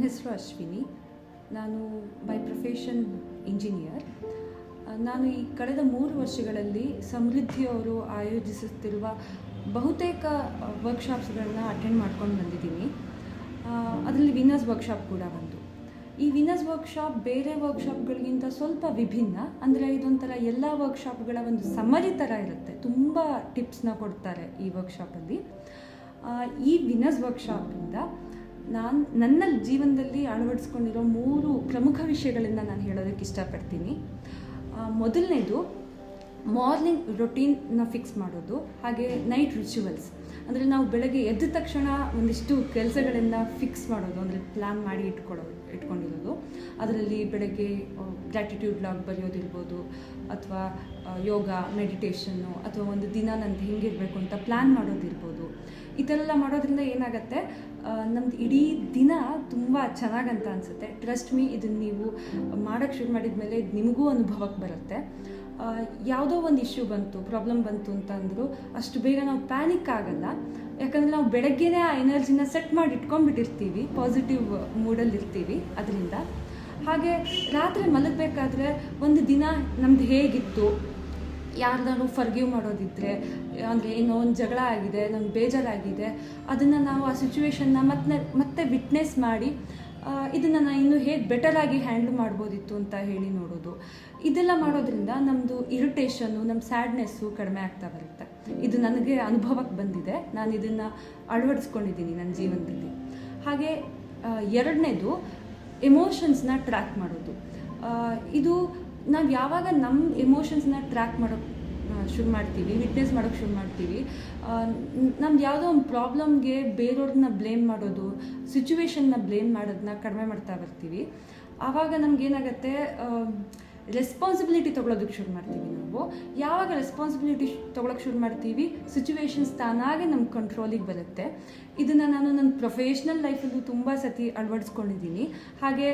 ನನ್ನ ಹೆಸರು ಅಶ್ವಿನಿ. ನಾನು ಬೈ ಪ್ರೊಫೆಷನ್ ಇಂಜಿನಿಯರ್ ನಾನು ಈ ಕಳೆದ ಮೂರು ವರ್ಷಗಳಲ್ಲಿ ಸಮೃದ್ಧಿಯವರು ಆಯೋಜಿಸುತ್ತಿರುವ ಬಹುತೇಕ ವರ್ಕ್ಶಾಪ್ಸ್ಗಳನ್ನ ಅಟೆಂಡ್ ಮಾಡ್ಕೊಂಡು ಬಂದಿದ್ದೀನಿ. ಅದರಲ್ಲಿ ವಿನರ್ಸ್ ವರ್ಕ್ಶಾಪ್ ಕೂಡ ಒಂದು. ಈ ವಿನರ್ಸ್ ವರ್ಕ್ಶಾಪ್ ಬೇರೆ ವರ್ಕ್ಶಾಪ್ಗಳಿಗಿಂತ ಸ್ವಲ್ಪ ವಿಭಿನ್ನ. ಅಂದರೆ ಇದೊಂಥರ ಎಲ್ಲ ವರ್ಕ್ಶಾಪ್ಗಳ ಒಂದು ಸಮರಿ ಥರ ಇರುತ್ತೆ. ತುಂಬ ಟಿಪ್ಸ್ನ ಕೊಡ್ತಾರೆ ಈ ವರ್ಕ್ಶಾಪಲ್ಲಿ ಈ ವಿನರ್ಸ್ ವರ್ಕ್ಶಾಪಿಂದ ನಾನು, ನನ್ನ ಜೀವನದಲ್ಲಿ ಅಳವಡಿಸ್ಕೊಂಡಿರೋ ಮೂರು ಪ್ರಮುಖ ವಿಷಯಗಳನ್ನು ನಾನು ಹೇಳೋದಕ್ಕೆ ಇಷ್ಟಪಡ್ತೀನಿ. ಮೊದಲನೇದು, ಮಾರ್ನಿಂಗ್ ರೊಟೀನ್ನ ಫಿಕ್ಸ್ ಮಾಡೋದು, ಹಾಗೆ ನೈಟ್ ರಿಚುವಲ್ಸ್. ಅಂದರೆ ನಾವು ಬೆಳಗ್ಗೆ ಎದ್ದ ತಕ್ಷಣ ಒಂದಿಷ್ಟು ಕೆಲಸಗಳನ್ನು ಫಿಕ್ಸ್ ಮಾಡೋದು, ಅಂದರೆ ಪ್ಲ್ಯಾನ್ ಮಾಡಿ ಇಟ್ಕೊಳ್ಳೋದು ಇಟ್ಕೊಂಡಿರೋದು. ಅದರಲ್ಲಿ ಬೆಳಗ್ಗೆ ಗ್ರ್ಯಾಟಿಟ್ಯೂಡ್ ಲಾಗ್ ಬರೆಯೋದಿರ್ಬೋದು, ಅಥವಾ ಯೋಗ ಮೆಡಿಟೇಷನ್ನು ಅಥವಾ ಒಂದು ದಿನ ನಂದು ಹೆಂಗಿರಬೇಕು ಅಂತ ಪ್ಲ್ಯಾನ್ ಮಾಡೋದಿರ್ಬೋದು. ಎಲ್ಲ ಮಾಡೋದ್ರಿಂದ ಏನಾಗುತ್ತೆ? ನಮ್ದು ಇಡೀ ದಿನ ತುಂಬ ಚೆನ್ನಾಗಂತ ಅನಿಸುತ್ತೆ. ಟ್ರಸ್ಟ್ ಮೀ ಇದನ್ನು ನೀವು ಮಾಡೋಕ್ಕೆ ಶುರು ಮಾಡಿದ ಮೇಲೆ ನಿಮಗೂ ಅನುಭವಕ್ಕೆ ಬರುತ್ತೆ. ಯಾವುದೋ ಒಂದು ಇಶ್ಯೂ ಬಂತು ಪ್ರಾಬ್ಲಮ್ ಬಂತು ಅಂತ ಅಂದರು, ಅಷ್ಟು ಬೇಗ ನಾವು ಪ್ಯಾನಿಕ್ ಆಗಲ್ಲ. ಯಾಕಂದರೆ ನಾವು ಬೆಳಗ್ಗೆನೇ ಆ ಎನರ್ಜಿನ ಸೆಟ್ ಮಾಡಿ ಇಟ್ಕೊಂಡ್ಬಿಟ್ಟಿರ್ತೀವಿ ಪಾಸಿಟಿವ್ ಮೂಡಲ್ಲಿರ್ತೀವಿ ಅದರಿಂದ. ಹಾಗೆ ರಾತ್ರಿ ಮಲಗಬೇಕಾದ್ರೆ ಒಂದು ದಿನ ನಮ್ದು ಹೇಗಿತ್ತು? ಯಾರ್ದಾದ್ರು ಫರ್ಗಿವ್ ಮಾಡೋದಿದ್ರೆ ಅಂದರೆ ಏನೋ ಒಂದು ಜಗಳ ಆಗಿದೆ, ನಂಗೆ ಬೇಜಾರಾಗಿದೆ, ಅದನ್ನು ನಾವು ಆ ಸಿಚುವೇಶನ್ನ ಮತ್ತೆ ಮತ್ತೆ ವಿಟ್ನೆಸ್ ಮಾಡಿ ಇದನ್ನು ನಾನು ಇನ್ನೂ ಹೇಗೆ ಬೆಟರಾಗಿ ಹ್ಯಾಂಡಲ್ ಮಾಡ್ಬೋದಿತ್ತು ಅಂತ ಹೇಳಿ ನೋಡೋದು. ಇದೆಲ್ಲ ಮಾಡೋದ್ರಿಂದ ನಮ್ಮದು ಇರಿಟೇಷನ್ನು ನಮ್ಮ ಸ್ಯಾಡ್ನೆಸ್ಸು ಕಡಿಮೆ ಆಗ್ತಾ ಬರುತ್ತೆ. ಇದು ನನಗೆ ಅನುಭವಕ್ಕೆ ಬಂದಿದೆ. ನಾನು ಇದನ್ನು ಅಳವಡಿಸ್ಕೊಂಡಿದ್ದೀನಿ ನನ್ನ ಜೀವನದಲ್ಲಿ. ಹಾಗೆ ಎರಡನೇದು ಎಮೋಷನ್ಸ್ನ ಟ್ರ್ಯಾಕ್ ಮಾಡೋದು. ಇದು ನಾವು ಯಾವಾಗ ನಮ್ಮ ಎಮೋಷನ್ಸ್ನ ಟ್ರ್ಯಾಕ್ ಮಾಡೋಕ್ಕೆ ಶುರು ಮಾಡ್ತೀವಿ ವಿಟ್ನೆಸ್ ಮಾಡೋಕ್ಕೆ ಶುರು ಮಾಡ್ತೀವಿ ನಮ್ದು ಯಾವುದೋ ಒಂದು ಪ್ರಾಬ್ಲಮ್ಗೆ ಬೇರೆಯವ್ರನ್ನ ಬ್ಲೇಮ್ ಮಾಡೋದು ಸಿಚುವೇಶನ್ನ ಬ್ಲೇಮ್ ಮಾಡೋದನ್ನ ಕಡಿಮೆ ಮಾಡ್ತಾ ಬರ್ತೀವಿ. ಆವಾಗ ನಮಗೇನಾಗತ್ತೆ ರೆಸ್ಪಾನ್ಸಿಬಿಲಿಟಿ ತೊಗೊಳೋದಕ್ಕೆ ಶುರು ಮಾಡ್ತೀವಿ ನಾವು. ಯಾವಾಗ ರೆಸ್ಪಾನ್ಸಿಬಿಲಿಟಿ ತೊಗೊಳಕ್ಕೆ ಶುರು ಮಾಡ್ತೀವಿ? ಸಿಚುವೇಶನ್ಸ್ ತಾನಾಗೆ ನಮ್ಮ ಕಂಟ್ರೋಲಿಗೆ ಬರುತ್ತೆ. ಇದನ್ನು ನಾನು ನನ್ನ ಪ್ರೊಫೆಷ್ನಲ್ ಲೈಫಲ್ಲೂ ತುಂಬ ಸತಿ ಅಳವಡಿಸ್ಕೊಂಡಿದ್ದೀನಿ ಹಾಗೆ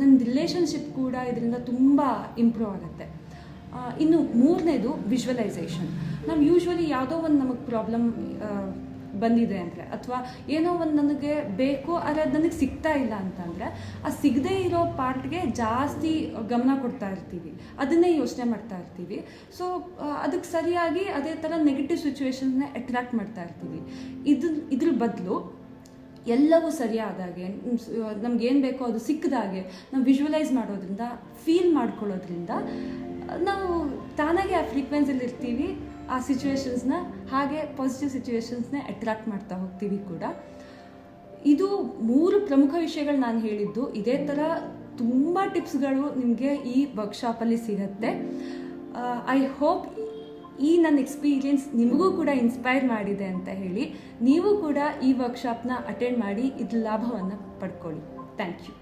ನನ್ನ ರಿಲೇಷನ್ಶಿಪ್ ಕೂಡ ಇದರಿಂದ ತುಂಬ ಇಂಪ್ರೂವ್ ಆಗುತ್ತೆ. ಇನ್ನು ಮೂರನೇದು ವಿಜುವಲೈಸೇಷನ್ ನಾವು ಯೂಶ್ವಲಿ ಯಾವುದೋ ಒಂದು ನಮಗೆ ಪ್ರಾಬ್ಲಮ್ ಬಂದಿದೆ ಅಂದರೆ. ಅಥವಾ ಏನೋ ಒಂದು ನನಗೆ ಬೇಕು ಆದರೆ ಅದು ನನಗೆ ಸಿಗ್ತಾ ಇಲ್ಲ ಅಂತಂದರೆ, ಆ ಸಿಗದೇ ಇರೋ ಪಾರ್ಟ್ಗೆ ಜಾಸ್ತಿ ಗಮನ ಕೊಡ್ತಾ ಇರ್ತೀವಿ. ಅದನ್ನೇ ಯೋಚನೆ ಮಾಡ್ತಾ ಇರ್ತೀವಿ. ಸೊ ಅದಕ್ಕೆ ಸರಿಯಾಗಿ ಅದೇ ಥರ ನೆಗೆಟಿವ್ ಸಿಚುವೇಶನ್ನ ಅಟ್ರಾಕ್ಟ್ ಮಾಡ್ತಾ ಇರ್ತೀವಿ. ಇದು, ಇದ್ರ ಬದಲು ಎಲ್ಲವೂ ಸರಿಯಾದಾಗೆ ಏನು ಬೇಕೋ ಅದು ಸಿಕ್ಕದಾಗೆ ನಾವು ವಿಜುವಲೈಸ್ ಮಾಡೋದ್ರಿಂದ ಫೀಲ್ ಮಾಡ್ಕೊಳ್ಳೋದ್ರಿಂದ ನಾವು ತಾನಾಗೆ ಆ ಫ್ರೀಕ್ವೆನ್ಸಿಲಿ ಇರ್ತೀವಿ, ಆ ಸಿಚುವೇಶನ್ಸ್ನ ಹಾಗೆ ಪಾಸಿಟಿವ್ ಸಿಚುವೇಶನ್ಸ್ನ ಅಟ್ರಾಕ್ಟ್ ಮಾಡ್ತಾ ಹೋಗ್ತೀವಿ ಕೂಡ. ಇದು ಮೂರು ಪ್ರಮುಖ ವಿಷಯಗಳು ನಾನು ಹೇಳಿದ್ದು. ಇದೇ ಥರ ತುಂಬ ಟಿಪ್ಸ್ಗಳು ನಿಮಗೆ ಈ ವರ್ಕ್ಶಾಪಲ್ಲಿ ಸಿಗತ್ತೆ. ಐ ಹೋಪ್ ಈ ನನ್ನ ಎಕ್ಸ್ಪೀರಿಯನ್ಸ್ ನಿಮಗೂ ಕೂಡ ಇನ್ಸ್ಪೈರ್ ಮಾಡಿದೆ ಅಂತ ಹೇಳಿ. ನೀವು ಕೂಡ ಈ ವರ್ಕ್ಶಾಪ್ನ ಅಟೆಂಡ್ ಮಾಡಿ ಇದ್ರ ಲಾಭವನ್ನು ಪಡ್ಕೊಳ್ಳಿ. Thank you